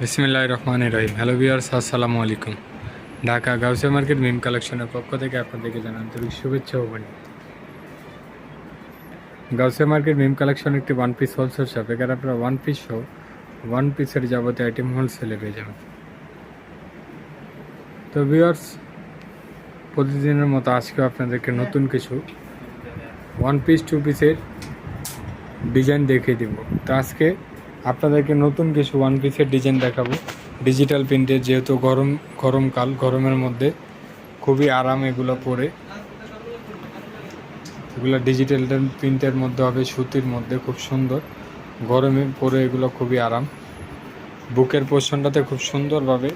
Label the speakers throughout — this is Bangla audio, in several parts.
Speaker 1: বিসমিল্লাহ রহমান রহিম। হ্যালো বিয়ার্স আসসালামু আলাইকুম। ঢাকা গাউসে মার্কেট মিম কালেকশনের পক্ষ থেকে আপনাদেরকে জানান আন্তরিক শুভেচ্ছা ও বাণী গাউসে মার্কেট মিম কালেকশন একটি ওয়ান পিস হোলসেল শপ এখানে আপনারা ওয়ান পিস সহ ওয়ান পিসের যাবতীয় আইটেম হোলসেলে পেয়ে যাবেন। তো বিয়ার্স প্রতিদিনের মতো আজকেও আপনাদেরকে নতুন কিছু ওয়ান পিস টু পিসের ডিজাইন দেখিয়ে দিব। তো আজকে আপনাদেরকে নতুন কিছু ওয়ান পিসের ডিজাইন দেখাবো। ডিজিটাল প্রিন্টের যেহেতু গরম গরমকাল গরমের মধ্যে খুবই আরাম এগুলো পরে। এগুলো ডিজিটাল প্রিন্টের মধ্যে হবে, সুতির মধ্যে, খুব সুন্দর। গরমে পরে এগুলো খুবই আরাম। বুকের পোর্শনটাতে খুব সুন্দরভাবে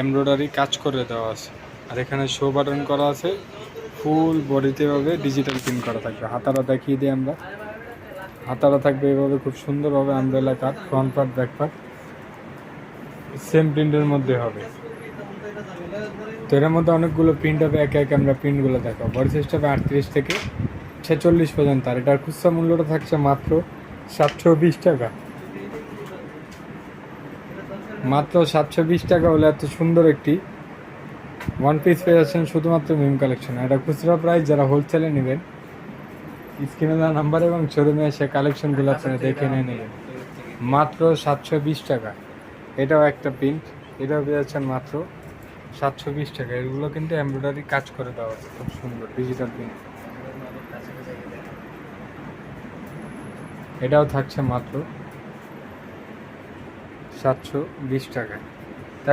Speaker 1: এমব্রয়ডারি কাজ করে দেওয়া আছে। আর এখানে শো বাটন করা আছে। ফুল বডিতে ভাবে ডিজিটাল প্রিন্ট করা থাকবে। হাতারা দেখিয়ে দিই আমরা। হাতারা থাকবে এভাবে খুব সুন্দরভাবে umbrella cut front part back part same প্রিন্টের মধ্যে হবে। তো এর মধ্যে অনেকগুলো প্রিন্ট হবে, একে একে আমরা প্রিন্টগুলো দেখাবো। বডি সাইজটা হবে আটত্রিশ থেকে ছেচল্লিশ পর্যন্ত, আর এটার খুচরা মূল্যটা থাকছে মাত্র সাতশো বিশ টাকা। মাত্র সাতশো বিশ টাকা হলে এত সুন্দর একটি ওয়ান পিস পেয়ে যাচ্ছেন শুধুমাত্র মিম কালেকশন এটা খুচরা প্রাইস যারা হোলসেলে নেবেন স্ক্রিনে দেওয়া নাম্বার এবং শোরুমে এসে কালেকশনগুলো আপনারা দেখে নিয়ে নেবেন মাত্র সাতশো বিশ টাকা। এটাও একটা প্রিন্ট এটাও পেয়ে মাত্র সাতশো বিশ টাকা। এগুলো কিন্তু এমব্রয়ডারি কাজ করে দেওয়া আছে। খুব সুন্দর ডিজিটাল প্রিন্ট এটাও থাকছে মাত্র সাতশো বিশ টাকা।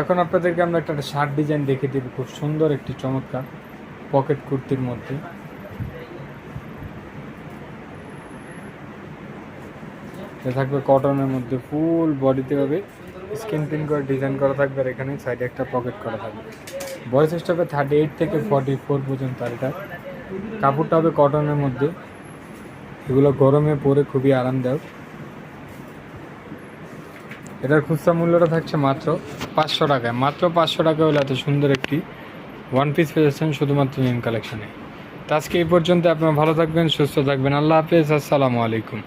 Speaker 1: এখন আপনাদেরকে আমরা একটা শার্ট ডিজাইন দেখে দিব। খুব সুন্দর একটি চমৎকার পকেট কুর্তির মধ্যে। থাকবে কটনের মধ্যে ফুল বডিতে হবে। স্কিন প্রিন্ট করে ডিজাইন করা থাকবে আর এখানে সাইডে একটা পকেট করা থাকবে। বয়স হবে থার্টি এইট থেকে ফর্টি ফোর পর্যন্ত আর এটা। কাপড়টা হবে কটনের মধ্যে। এগুলো গরমে পরে খুবই আরামদায়ক। এটার খুচরা মূল্যটা থাকছে মাত্র পাঁচশো টাকায়। মাত্র পাঁচশো টাকা হলে এত সুন্দর একটি ওয়ান পিস পেয়েছেন শুধুমাত্র মিম কালেকশনে তো আজকে এই পর্যন্ত আপনারা ভালো থাকবেন, সুস্থ থাকবেন। আল্লাহ হাফেজ, আসসালামু আলাইকুম।